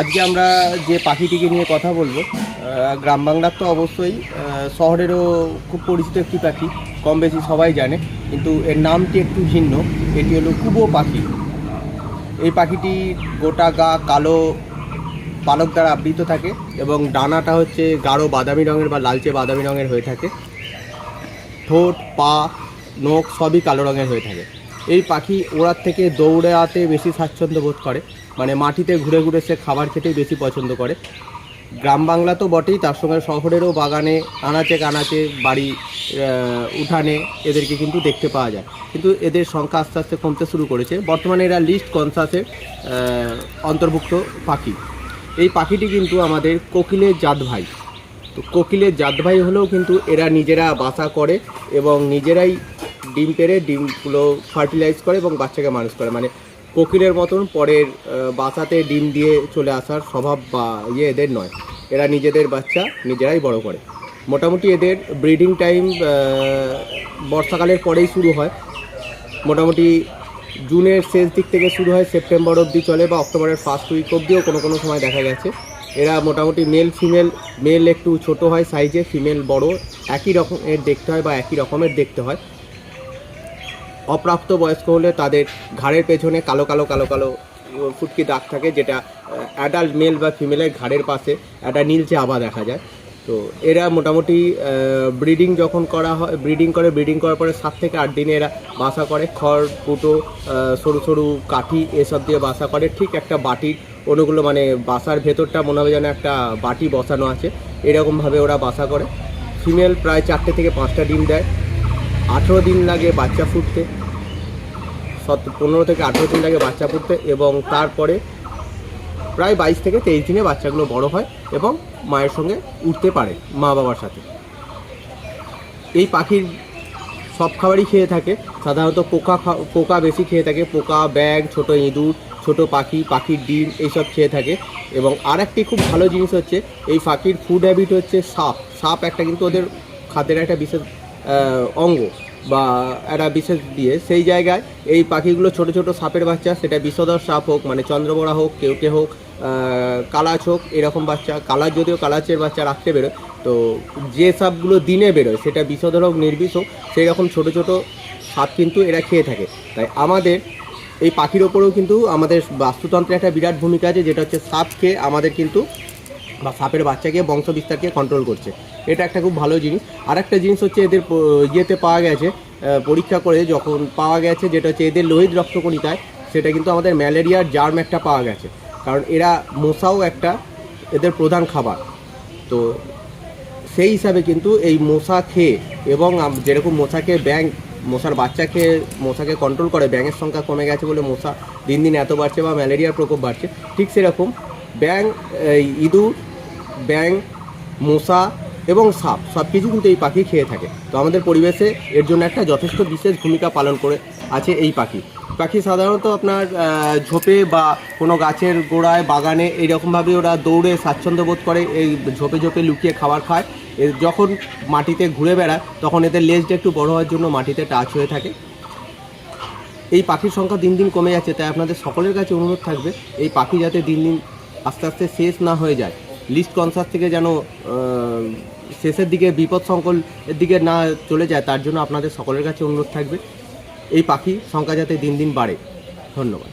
আজকে আমরা যে পাখিটিকে নিয়ে কথা বলব গ্রাম বাংলার তো অবশ্যই শহরেরও খুব পরিচিত একটি পাখি, কম বেশি সবাই জানে, কিন্তু এর নামটি একটু ভিন্ন, এটি হলো কুবো পাখি। এই পাখিটি গোটা গা কালো পালক দ্বারা আবৃত থাকে এবং ডানাটা হচ্ছে গাঢ় বাদামি রঙের বা লালচে বাদামি রঙের হয়ে থাকে। ঠোঁট, পা, নখ সবই কালো রঙের হয়ে থাকে। এই পাখি ওড়ার থেকে দৌড়াতে বেশি স্বাচ্ছন্দ্য বোধ করে। মানে মাটিতে ঘুরে ঘুরে সে খাবার খেতেই বেশি পছন্দ করে। গ্রাম বাংলা তো বটেই, তার সঙ্গে শহরেরও বাগানে, আনাচে কানাচে বাড়ি উঠানে এদেরকে কিন্তু দেখতে পাওয়া যায়। কিন্তু এদের সংখ্যা আস্তে আস্তে কমতে শুরু করেছে। বর্তমানে এরা লিস্ট কনসাসের অন্তর্ভুক্ত পাখি। এই পাখিটি কিন্তু আমাদের কোকিলের জাত ভাই। তো কোকিলের জাত ভাই হলেও কিন্তু এরা নিজেরা বাসা করে এবং নিজেরাই ডিম পেড়ে ডিমগুলো ফার্টিলাইজ করে এবং বাচ্চাকে মানুষ করে। মানে কোকিলের মতন পরের বাসাতে ডিম দিয়ে চলে আসার স্বভাব বা ইয়ে এদের নয়। এরা নিজেদের বাচ্চা, নিজেরাই বড় করে। মোটামুটি এদের ব্রিডিং টাইম বর্ষাকালের পরেই শুরু হয়। মোটামুটি জুনের শেষ দিক থেকে শুরু হয়, সেপ্টেম্বর অবধি চলে বা অক্টোবরের ফার্স্ট উইক অবধিও কোনো কোনো সময় দেখা গেছে। এরা মোটামুটি মেল ফিমেল মেল একটু ছোট হয় সাইজে ফিমেল বড়। একই রকমের দেখতে হয় বা একই রকমের দেখতে হয়। অপ্রাপ্ত বয়স্ক হলে তাদের ঘাড়ের পেছনে কালো কালো কালো কালো ফুটকি দাগ থাকে, যেটা অ্যাডাল্ট মেল বা ফিমেলের ঘাড়ের পাশে একটা নীলচে আভা দেখা যায়। তো এরা মোটামুটি ব্রিডিং যখন করা হয় ব্রিডিং করে ব্রিডিং করার পরে সাত থেকে আট দিনে এরা বাসা করে। খড় কুটো সরু সরু কাঠি এসব দিয়ে বাসা করে। ঠিক একটা বাটির অনুগুলো মানে বাসার ভেতরটা মনে হবে যেন একটা বাটি বসানো আছে। এরকমভাবে ওরা বাসা করে। ফিমেল প্রায় চারটে থেকে পাঁচটা ডিম দেয়। আঠেরো দিন লাগে বাচ্চা ফুটতে। সত পনেরো থেকে আঠেরো দিন লাগে বাচ্চা ফুটতে এবং তারপরে প্রায় বাইশ থেকে তেইশ দিনে বাচ্চাগুলো বড় হয় এবং মায়ের সঙ্গে উঠতে পারে মা বাবার সাথে। এই পাখির সব খাবারই খেয়ে থাকে। সাধারণত পোকা পোকা বেশি খেয়ে থাকে। পোকা ব্যাগ ছোট ইঁদুর, ছোট পাখি, পাখির ডিম, এইসব খেয়ে থাকে এবং আর একটি খুব ভালো জিনিস হচ্ছে, এই পাখির ফুড হ্যাবিট হচ্ছে সাপ। সাপ একটা কিন্তু ওদের খাদ্যের একটা বিশেষ অঙ্গ বা একটা বিশেষ দিয়ে সেই জায়গায় এই পাখিগুলো ছোট ছোট সাপের বাচ্চা সেটা বিষধর সাপ হোক মানে চন্দ্রবড়া হোক কেউটে হোক আহ, কালাচ হোক এরকম বাচ্চা কালাচ যদিও কালাচের বাচ্চা রাখতে বেরোয় তো যে সাপগুলো দিনে বেরোয় সেটা বিষধর হোক নির্বিষ হোক সেই রকম ছোটো ছোটো সাপ কিন্তু এরা খেয়ে থাকে। তাই আমাদের এই পাখির ওপরেও কিন্তু আমাদের বাস্তুতন্ত্রে একটা বিরাট ভূমিকা আছে যেটা হচ্ছে সাপ খেয়ে আমাদের কিন্তু বা সাপের বাচ্চাকে বংশ বিস্তারকে কন্ট্রোল করছে। এটা একটা খুব ভালো জিনিস। আর একটা জিনিস হচ্ছে এদের ইয়েতে পাওয়া গেছে পরীক্ষা করে যখন পাওয়া গেছে যেটা হচ্ছে এদের লোহিত রক্তকণিকায়, সেটা কিন্তু আমাদের ম্যালেরিয়ার জার্ম একটা পাওয়া গেছে। কারণ এরা মশাও একটা এদের প্রধান খাবার। তো সেই হিসাবে কিন্তু এই মশা খেয়ে এবং যেরকম মশাকে ব্যাং মশার বাচ্চা খেয়ে মশাকে কন্ট্রোল করে, ব্যাঙের সংখ্যা কমে গেছে বলে মশা দিন দিন এত বাড়ছে বা ম্যালেরিয়ার প্রকোপ বাড়ছে, ঠিক সেরকম ব্যাং এই ইঁদুর ব্যাং মশা এবং সাপ সব কিছু কিন্তু এই পাখি খেয়ে থাকে। তো আমাদের পরিবেশে এর জন্য একটা যথেষ্ট বিশেষ ভূমিকা পালন করে আছে এই পাখি। পাখি সাধারণত আপনার ঝোপে বা কোনো গাছের গোড়ায়, বাগানে এইরকমভাবে ওরা দৌড়ে স্বাচ্ছন্দ্য বোধ করে, এই ঝোপে ঝোপে লুকিয়ে খাবার খায়। এ যখন মাটিতে ঘুরে বেড়ায়, তখন এদের লেজটা একটু বড় হওয়ার জন্য মাটিতে টাচ হয়ে থাকে। এই পাখির সংখ্যা দিন দিন কমে যাচ্ছে, তাই আপনাদের সকলের কাছে অনুরোধ থাকবে, এই পাখি যাতে দিন দিন আস্তে আস্তে শেষ না হয়ে যায়। লিস্ট কনসার্ট থেকে যেন শেষের দিকে বিপদ সংকলের দিকে না চলে যায়, তার জন্য আপনাদের সকলের কাছে অনুরোধ থাকবে। এই পাখি সংখ্যা যাতে দিন দিন বাড়ে। ধন্যবাদ।